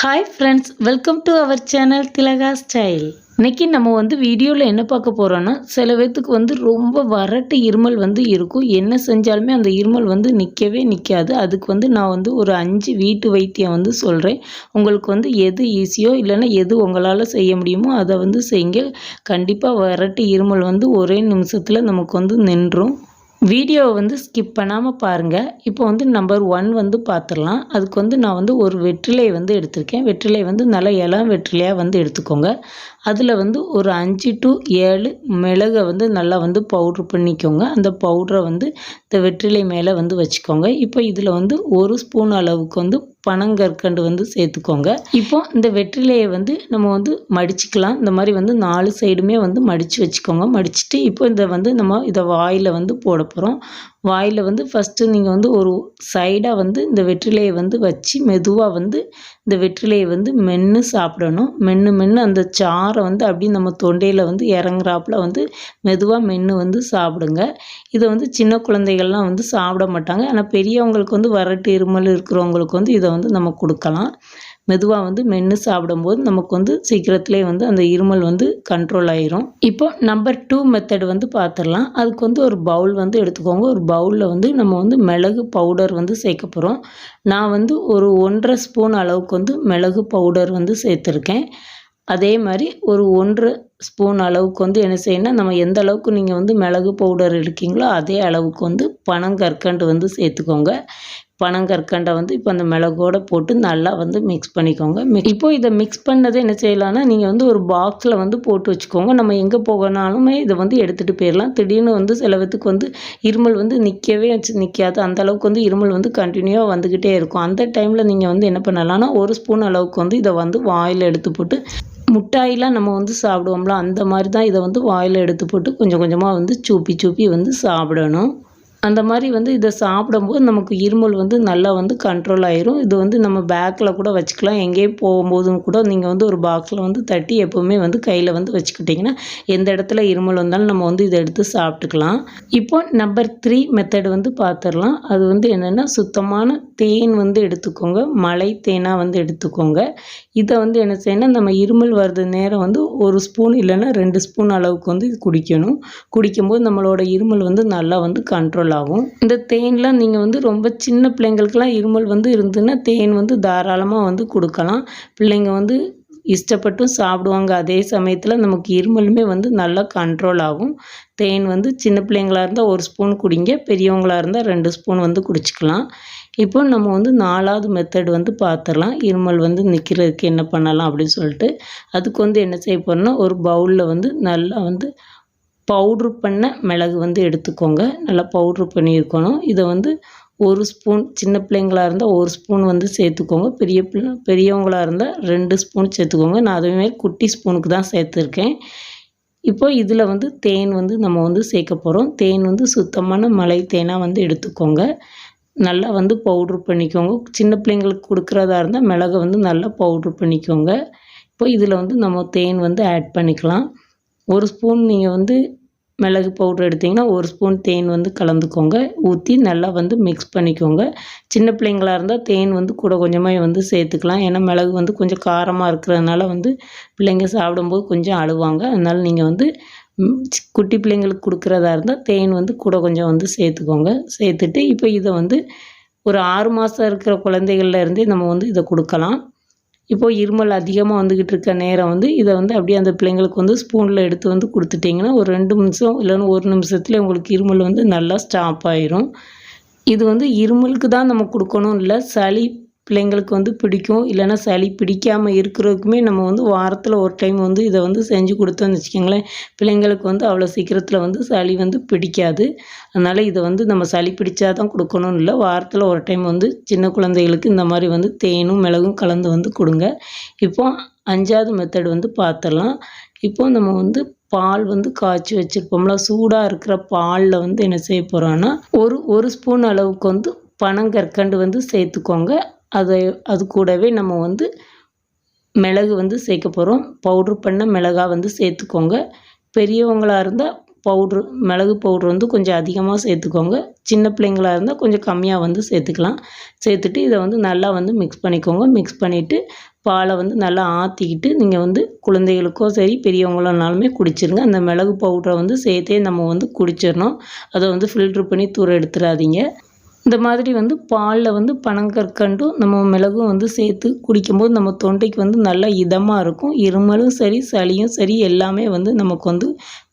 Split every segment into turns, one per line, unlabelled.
Hi friends welcome to our channel Thilaga style இன்றைக்கி நம்ம வந்து வீடியோவில் என்ன பார்க்க போகிறோன்னா சில பேர்த்துக்கு வந்து ரொம்ப வறட்டு இருமல் வந்து இருக்கும். என்ன செஞ்சாலுமே அந்த இருமல் வந்து நிற்கவே நிற்காது அதுக்கு வந்து நான் வந்து ஒரு அஞ்சு வீட்டு வைத்தியம் வந்து சொல்கிறேன் உங்களுக்கு வந்து எது ஈஸியோ இல்லைன்னா எது உங்களால் செய்ய முடியுமோ அதை வந்து செய்யுங்க. கண்டிப்பாக வறட்டு இருமல் வந்து ஒரே நிமிஷத்தில் நமக்கு வந்து நின்றும். வீடியோவை வந்து ஸ்கிப் பண்ணாமல் பாருங்கள் இப்போ வந்து நம்பர் ஒன் வந்து பார்த்துடலாம் அதுக்கு வந்து நான் வந்து ஒரு வெற்றிலை வந்து எடுத்திருக்கேன். வெற்றிலை வந்து நல்ல இளம் வெற்றிலையாக வந்து எடுத்துக்கோங்க. அதில் வந்து ஒரு அஞ்சு டு ஏழு மிளகை வந்து நல்லா வந்து பவுட்ரு பண்ணிக்கோங்க. அந்த பவுட்ரை வந்து இந்த வெற்றிலை மேலே வந்து வச்சுக்கோங்க. இப்போ இதில் வந்து ஒரு ஸ்பூன் அளவுக்கு வந்து பனங்கற்கண்டு வந்து சேர்த்துக்கோங்க. இப்போ இந்த வெற்றிலையை வந்து நம்ம வந்து மடிச்சுக்கலாம். இந்த மாதிரி வந்து நாலு சைடுமே வந்து மடித்து வச்சுக்கோங்க. மடிச்சுட்டு இப்போ இதை வந்து நம்ம இதை வாயில் வந்து போட போகிறோம் வாயில் வந்து ஃபஸ்ட்டு நீங்கள் வந்து ஒரு சைடாக வந்து இந்த வெற்றிலையை வந்து வச்சு மெதுவாக வந்து இந்த வெற்றிலையை வந்து மென்று சாப்பிடணும். மென்று மென்று அந்த சாறை வந்து அப்படியே நம்ம தொண்டையில் வந்து இறங்குறாப்புல வந்து மெதுவாக மென்று வந்து சாப்பிடுங்க. இதை வந்து சின்ன குழந்தைகள்லாம் வந்து சாப்பிட மாட்டாங்க. ஆனால் பெரியவங்களுக்கு வந்து வறட்டு இருமல் இருக்கிறவங்களுக்கு வந்து இதை வந்து நம்ம கொடுக்கலாம். மெதுவாக வந்து மென்று சாப்பிடும்போது நமக்கு வந்து சீக்கிரத்துலேயே வந்து அந்த இருமல் வந்து கண்ட்ரோல் ஆயிரும். இப்போ நம்பர் டூ மெத்தட் வந்து பார்த்துடலாம் அதுக்கு வந்து ஒரு பவுல் வந்து எடுத்துக்கோங்க. ஒரு பவுலில் வந்து நம்ம வந்து மிளகு பவுடர் வந்து சேர்க்க போகிறோம் நான் வந்து ஒரு ஒன்றரை ஸ்பூன் அளவுக்கு வந்து மிளகு பவுடர் வந்து சேர்த்துருக்கேன். அதே மாதிரி ஒரு ஒன்று ஸ்பூன் அளவுக்கு வந்து என்ன செய்யணும்னா நம்ம எந்த அளவுக்கு நீங்கள் வந்து மிளகு பவுடர் எடுக்கீங்களோ அதே அளவுக்கு வந்து பனங்கற்கண்டு வந்து சேர்த்துக்கோங்க. பனங்கற்கண்டை வந்து இப்போ அந்த மிளகோடு போட்டு நல்லா வந்து மிக்ஸ் பண்ணிக்கோங்க. இப்போ இதை மிக்ஸ் பண்ணதை என்ன செய்யலாம்னா நீங்கள் வந்து ஒரு பாக்ஸில் வந்து போட்டு வச்சுக்கோங்க. நம்ம எங்கே போகனாலுமே இதை வந்து எடுத்துகிட்டு போயிடலாம் திடீர்னு வந்து சில பேத்துக்கு வந்து இருமல் வந்து நிற்கவே வச்சு நிற்காது அந்த அளவுக்கு வந்து இருமல் வந்து கண்டினியூவாக வந்துக்கிட்டே இருக்கும். அந்த டைமில் நீங்கள் வந்து என்ன பண்ணலாம்னா ஒரு ஸ்பூன் அளவுக்கு வந்து இதை வந்து வாயில் எடுத்து போட்டு முட்டாயெலாம் நம்ம வந்து சாப்பிடுவோம்ல அந்த மாதிரி தான் இதை வந்து வாயில் எடுத்து போட்டு கொஞ்சம் கொஞ்சமாக வந்து சூப்பி சூப்பி வந்து சாப்பிடணும். அந்த மாதிரி வந்து இதை சாப்பிடும்போது நமக்கு இருமல் வந்து நல்லா வந்து கண்ட்ரோல் ஆயிரும். இது வந்து நம்ம பேக்கில் கூட வச்சுக்கலாம். எங்கேயும் போகும்போதும் கூட நீங்கள் வந்து ஒரு பாக்ஸில் வந்து தட்டி எப்போவுமே வந்து கையில் வந்து வச்சுக்கிட்டிங்கன்னா எந்த இடத்துல இருமல் வந்தாலும் நம்ம வந்து இதை எடுத்து சாப்பிட்டுக்கலாம். இப்போ நம்பர் த்ரீ மெத்தட் வந்து பார்த்துடலாம் அது வந்து என்னென்னா சுத்தமான தேன் வந்து எடுத்துக்கோங்க. மலை தேனாக வந்து எடுத்துக்கோங்க. இதை வந்து என்ன செய்யணும் நம்ம இருமல் வர்றது நேரம் வந்து ஒரு ஸ்பூன் இல்லைன்னா ரெண்டு ஸ்பூன் அளவுக்கு வந்து இது குடிக்கணும். குடிக்கும்போது நம்மளோட இருமல் வந்து நல்லா வந்து கண்ட்ரோல் கண்ட்ரோல் ஆகும் இந்த தேன்லாம் நீங்கள் வந்து ரொம்ப சின்ன பிள்ளைங்களுக்கெல்லாம் இருமல் வந்து இருந்துன்னா தேன் வந்து தாராளமாக வந்து கொடுக்கலாம். பிள்ளைங்க வந்து இஷ்டப்பட்டும் சாப்பிடுவாங்க. அதே சமயத்தில் நமக்கு இருமலுமே வந்து நல்லா கண்ட்ரோல் ஆகும். தேன் வந்து சின்ன பிள்ளைங்களாக இருந்தால் ஒரு ஸ்பூன் குடிங்க. பெரியவங்களாக இருந்தால் ரெண்டு ஸ்பூன் வந்து குடிச்சிக்கலாம். இப்போ நம்ம வந்து நாலாவது மெத்தட் வந்து பார்த்துடலாம் இருமல் வந்து நிற்கிறதுக்கு என்ன பண்ணலாம் அப்படின்னு சொல்லிட்டு. அதுக்கு வந்து என்ன செய்ய போகிறோம்னா ஒரு பவுலில் வந்து நல்லா வந்து பவுட்ரு பண்ண மிளகு வந்து எடுத்துக்கோங்க. நல்லா பவுட்ரு பண்ணியிருக்கணும் இதை வந்து ஒரு ஸ்பூன் சின்ன பிள்ளைங்களாக இருந்தால் ஒரு ஸ்பூன் வந்து சேர்த்துக்கோங்க. பெரிய பிள்ளை பெரியவங்களாக இருந்தால் ரெண்டு ஸ்பூன் சேர்த்துக்கோங்க. நான் அதேமாரி குட்டி ஸ்பூனுக்கு தான் சேர்த்துருக்கேன். இப்போ இதில் வந்து தேன் வந்து நம்ம வந்து சேர்க்க போகிறோம் தேன் வந்து சுத்தமான மலை தேனாக வந்து எடுத்துக்கோங்க. நல்லா வந்து பவுட்ரு பண்ணிக்கோங்க. சின்ன பிள்ளைங்களுக்கு கொடுக்குறதா இருந்தால் மிளகை வந்து நல்லா பவுட்ரு பண்ணிக்கோங்க. இப்போ இதில் வந்து நம்ம தேன் வந்து ஆட் பண்ணிக்கலாம். ஒரு ஸ்பூன் நீங்கள் வந்து மிளகு பவுட்ரு எடுத்திங்கன்னா ஒரு ஸ்பூன் தேன் வந்து கலந்துக்கோங்க. ஊற்றி நல்லா வந்து மிக்ஸ் பண்ணிக்கோங்க. சின்ன பிள்ளைங்களாக இருந்தால் தேன் வந்து கூட கொஞ்சமாக வந்து சேர்த்துக்கலாம். ஏன்னா மிளகு வந்து கொஞ்சம் காரமாக இருக்கிறதுனால வந்து பிள்ளைங்க சாப்பிடும்போது கொஞ்சம் அழுவாங்க. அதனால் நீங்கள் வந்து குட்டி பிள்ளைங்களுக்கு கொடுக்குறதா இருந்தால் தேன் வந்து கூட கொஞ்சம் வந்து சேர்த்துக்கோங்க. சேர்த்துட்டு இப்போ இதை வந்து ஒரு ஆறு மாதம் இருக்கிற குழந்தைகள்லேருந்தே நம்ம வந்து இதை கொடுக்கலாம். இப்போது இருமல் அதிகமாக வந்துக்கிட்டு இருக்க நேரம் வந்து இதை வந்து அப்படியே அந்த பிள்ளைங்களுக்கு வந்து ஸ்பூனில் எடுத்து வந்து கொடுத்துட்டிங்கன்னா ஒரு ரெண்டு நிமிஷம் இல்லைன்னா ஒரு நிமிஷத்தில் உங்களுக்கு இருமல் வந்து நல்லா ஸ்டாப் ஆயிரும். இது வந்து இருமலுக்கு தான் நம்ம கொடுக்கணும் இல்லை சளி பிள்ளைங்களுக்கு வந்து பிடிக்கும். இல்லைன்னா சளி பிடிக்காமல் இருக்கிறதுக்குமே நம்ம வந்து வாரத்தில் ஒரு டைம் வந்து இதை வந்து செஞ்சு கொடுத்தோன்னு வச்சுக்கோங்களேன். பிள்ளைங்களுக்கு வந்து அவ்வளோ சீக்கிரத்தில் வந்து சளி வந்து பிடிக்காது. அதனால் இதை வந்து நம்ம சளி பிடிச்சா தான் கொடுக்கணும்னு இல்லை. வாரத்தில் ஒரு டைம் வந்து சின்ன குழந்தைகளுக்கு இந்த மாதிரி வந்து தேனும் மிளகும் கலந்து வந்து கொடுங்க. இப்போ அஞ்சாவது மெத்தட் வந்து பார்த்துடலாம் இப்போ நம்ம வந்து பால் வந்து காய்ச்சி வச்சுருப்போம்ல சூடாக இருக்கிற பாலில் வந்து என்ன செய்ய போகிறோன்னா ஒரு ஒரு ஸ்பூன் அளவுக்கு வந்து பனங்கற்கண்டு வந்து சேர்த்துக்கோங்க. அதை அது கூடவே நம்ம வந்து மிளகு வந்து சேர்க்க போகிறோம் பவுட்ரு பண்ண மிளகா வந்து சேர்த்துக்கோங்க. பெரியவங்களாக இருந்தால் பவுட்ரு மிளகு பவுட்ரு வந்து கொஞ்சம் அதிகமாக சேர்த்துக்கோங்க. சின்ன பிள்ளைங்களா இருந்தால் கொஞ்சம் கம்மியாக வந்து சேர்த்துக்கலாம். சேர்த்துட்டு இதை வந்து நல்லா வந்து மிக்ஸ் பண்ணிக்கோங்க. மிக்ஸ் பண்ணிவிட்டு பாலை வந்து நல்லா ஆற்றிக்கிட்டு நீங்கள் வந்து குழந்தைகளுக்கோ சரி பெரியவங்களானாலுமே குடிச்சிருங்க. அந்த மிளகு பவுட்ரை வந்து சேர்த்தே நம்ம வந்து குடிச்சிடணும். அதை வந்து ஃபில்ட்ரு பண்ணி தூர எடுத்துடாதீங்க இந்த மாதிரி வந்து பாலில் வந்து பனங்கற்கண்டும் நம்ம மிளகும் வந்து சேர்த்து குடிக்கும்போது நம்ம தொண்டைக்கு வந்து நல்லா இதமாக இருக்கும். இருமலும் சரி சளியும் சரி எல்லாமே வந்து நமக்கு வந்து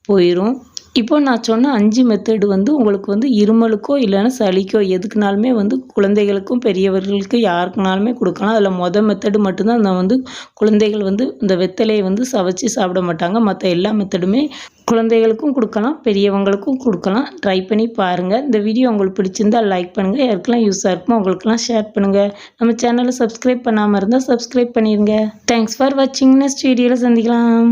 போயிடும் இப்போ நான் சொன்ன அஞ்சு மெத்தடு வந்து உங்களுக்கு வந்து இருமலுக்கோ இல்லைன்னா சளிக்கோ எதுக்குனாலுமே வந்து குழந்தைகளுக்கும் பெரியவர்களுக்கு யாருக்குனாலுமே கொடுக்கலாம். அதில் மொதல் மெத்தடு மட்டும்தான் நான் வந்து குழந்தைகள் வந்து இந்த வெத்தலையை வந்து சவைச்சி சாப்பிட மாட்டாங்க. மற்ற எல்லா மெத்தடுமே குழந்தைகளுக்கும் கொடுக்கலாம் பெரியவங்களுக்கும் கொடுக்கலாம். ட்ரை பண்ணி பாருங்கள் இந்த வீடியோ உங்களுக்கு பிடிச்சிருந்தா லைக் பண்ணுங்கள் யாருக்கெல்லாம் யூஸாக இருக்குமோ உங்களுக்கெல்லாம் ஷேர் பண்ணுங்கள் நம்ம சேனலை சப்ஸ்கிரைப் பண்ணாமல் இருந்தால் சப்ஸ்கிரைப் பண்ணிடுங்க தேங்க்ஸ் ஃபார் வாட்சிங் நெக்ஸ்ட் வீடியோவில் சந்திக்கலாம்.